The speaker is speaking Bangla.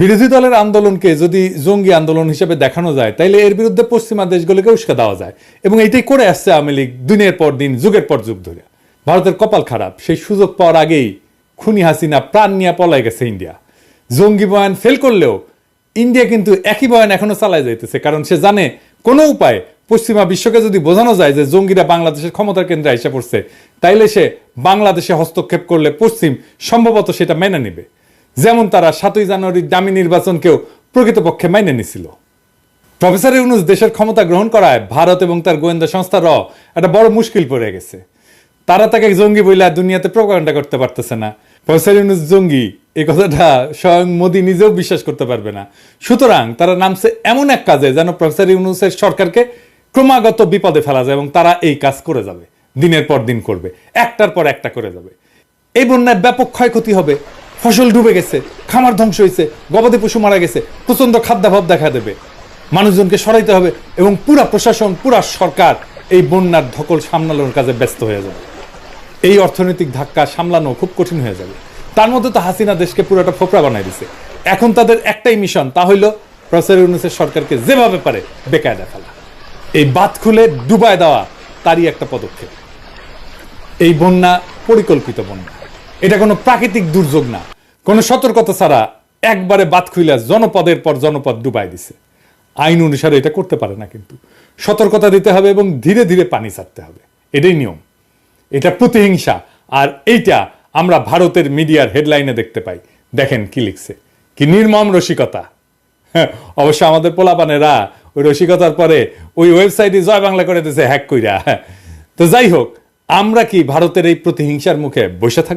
বিরোধী দলের আন্দোলনকে যদি জঙ্গি আন্দোলন হিসেবে দেখানো যায়, তাইলে এর বিরুদ্ধে পশ্চিমা দেশগুলোকে উস্কা দেওয়া যায়। এবং এইটাই করে আসছে আওয়ামী লীগ দিনের পর দিন, যুগের পর যুগ ধরে। ভারতের কপাল খারাপ। সেই সুযোগ পাওয়ার আগেই খুনি হাসিনা প্রাণ নিয়ে পলাই গেছে ইন্ডিয়া। জঙ্গি বয়ান ফেল করলেও ইন্ডিয়া কিন্তু একই বয়ান এখনও চালায় যাইতেছে, কারণ সে জানে কোনো উপায় পশ্চিমা বিশ্বকে যদি বোঝানো যায় যে জঙ্গিরা বাংলাদেশের ক্ষমতার কেন্দ্রে এসে পড়ছে, তাইলে সে বাংলাদেশে হস্তক্ষেপ করলে পশ্চিম সম্ভবত সেটা মেনে নেবে। যেমন তারা সাতই জানুয়ারির দামি নির্বাচনকেও প্রকৃতপক্ষে মাইনে নিছিল। প্রফেসর ইউনুস দেশের ক্ষমতা গ্রহণ করায় ভারত এবং তার গোয়েন্দা সংস্থার একটা বড় মুশকিল পড়ে গেছে। তারা তাকে জঙ্গি বইলা দুনিয়াতে প্রকাণ্ডা করতে পারতেছে না। প্রফেসর ইউনুস জঙ্গি এই কথাটা স্বয়ং মোদী নিজেও বিশ্বাস করতে পারবে না। সুতরাং তারা নামছে এমন এক কাজে যেন প্রফেসর ইউনুসের সরকারকে ক্রমাগত বিপদে ফেলা যায় এবং তারা এই কাজ করে যাবে। দিনের পর দিন করবে, একটার পর একটা করে যাবে। এই বন্যায় ব্যাপক ক্ষয়ক্ষতি হবে। ফসল ডুবে গেছে, খামার ধ্বংস হয়েছে, গবাদি পশু মারা গেছে প্রচণ্ড খাদ্যাভাব দেখা দেবে। মানুষজনকে সরাইতে হবে এবং পুরা প্রশাসন, পুরা সরকার এই বন্যার ধকল সামলানোর কাজে ব্যস্ত হয়ে যাবে। এই অর্থনৈতিক ধাক্কা সামলানো খুব কঠিন হয়ে যাবে। তার মধ্যে তো হাসিনা দেশকে পুরোটা ফোকরা বানাই দিছে। এখন তাদের একটাই মিশন, তা হইল প্রফেসর ইউনুসের সরকারকে যেভাবে পারে বেকায়দা ফেলা। এই বাদ খুলে ডুবায় দেওয়া তারই একটা পদক্ষেপ। এই বন্যা পরিকল্পিত বন্যা। এটা কোনো প্রাকৃতিক দুর্যোগ না। কোনো সতর্কতা ছাড়া একবারে বাদ খুইলা জনপদের পর জনপদ ডুবাই দিছে। আইন অনুসারে এটা করতে পারে না কিন্তু। সতর্কতা দিতে হবে এবং ধীরে ধীরে পানি ছাড়তে হবে। এটাই নিয়ম। এটা প্রতিহিংসা। আর এইটা আমরা ভারতের মিডিয়ার হেডলাইনে দেখতে পাই। দেখেন কি লিখছে। কি নির্মম রসিকতা। হ্যাঁ, অবশ্য আমাদের পোলাপানেরা ওই রসিকতার পরে ওই ওয়েবসাইটে জয় বাংলা করে দিয়েছে হ্যাক কইরা। তো যাই হোক আমরা কি ভারতের এই প্রতিহিংসার মুখে বসে থাকব?